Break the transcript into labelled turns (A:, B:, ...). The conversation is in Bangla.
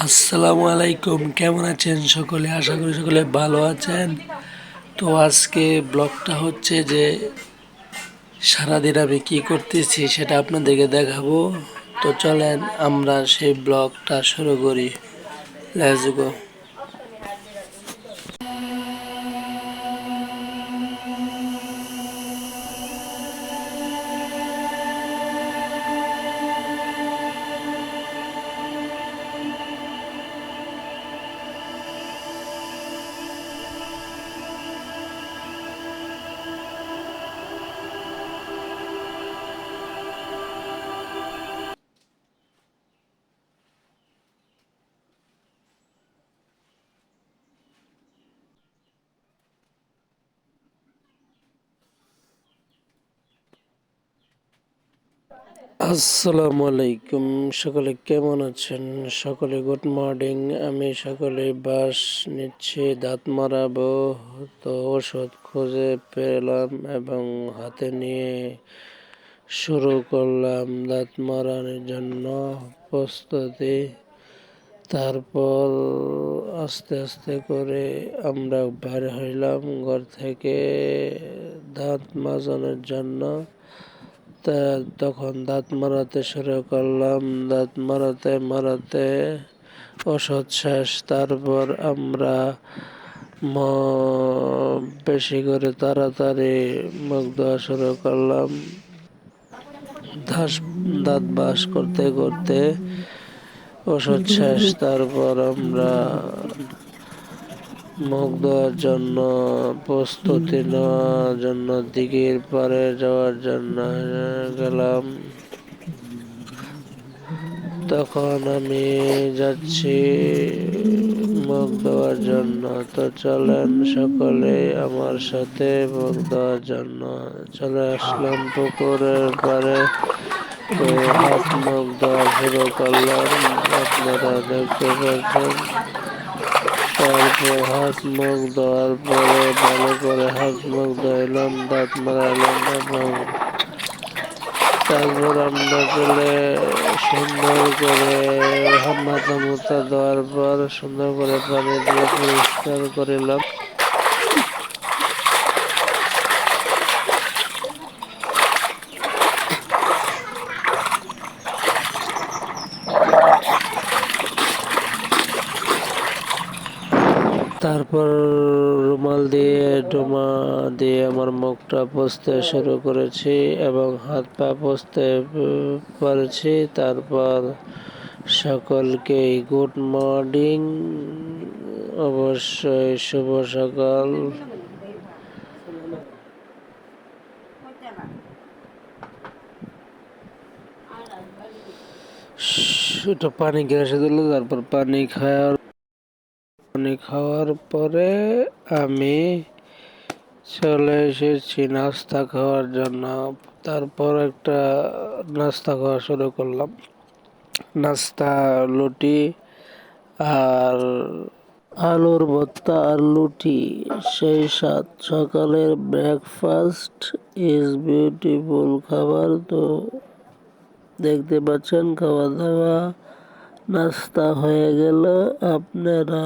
A: আসসালামু আলাইকুম, কেমন আছেন সকলে? আশা করি সকলে ভালো আছেন। তো আজকে ব্লগটা হচ্ছে যে সারাদিন আমি কি করতেছি সেটা আপনাদেরকে দেখাবো। তো চলেন আমরা সেই ব্লগটা শুরু করি। লেটস আসসালামু আলাইকুম। সকলে কেমন আছেন? সকলে গুড মর্নিং আমি সকলে বাস নিচ্ছি, দাঁত মারাবো। তো ওষুধ খুঁজে পেলাম এবং হাতে নিয়ে শুরু করলাম দাঁত মারানোর জন্য প্রস্তুতি। তারপর আস্তে আস্তে করে আমরা বের হইলাম ঘর থেকে দাঁত মাজানোর জন্য। তা তখন দাঁত মারাতে শুরু করলাম। দাঁত মারাতে মারাতে শেষ, তারপর আমরা বেশি করে তাড়াতাড়ি মুখ ধোয়া শুরু করলাম। দাঁত বাস করতে করতে শেষ, তারপর আমরা মুখ ধোয়ার জন্য, প্রস্তুতি নেওয়ার জন্য, দিঘির পারে যাওয়ার জন্য গেলাম। তখন আমি যাচ্ছি মুখ ধোয়ার জন্য। তো চলেন সকলে আমার সাথে মুখ ধোয়ার জন্য। চলে আসলাম পুকুরের পারে তো হাত মুখ ধোয়া শুরু করলাম। আপনারা দেখতে পাচ্ছেন। তারপর হাত মুখ ধোয়ার পরে ভালো করে হাত মুখ ধুইলাম, দাঁত মারাইলাম তারপর আমরা চলে সুন্দর করে মাথা মুথা দেওয়ার পর সুন্দর করে পানি দিয়ে পরিষ্কার করিলাম। তারপর রুমাল দিয়ে, ডোমা দিয়ে আমার মুখটা পুষতে শুরু করেছি এবং হাত পা পুষতে পারছি। তারপর সকলকে গুড মর্নিং। অবশ্যই শুভ সকাল। পানি গ্যাসে দিল, তারপর পানি পানি খাওয়ার পরে আমি চলে এসেছি নাস্তা খাওয়ার জন্য। তারপর একটা নাস্তা খাওয়া শুরু করলাম। নাস্তা, লুটি আর আলুর ভর্তা আর লুটি। সেই সাত সকালের ব্রেকফাস্ট ইজ বিউটিফুল খাবার। তো দেখতে পাচ্ছেন খাওয়া দাওয়া নাস্তা হয়ে গেল। আপনারা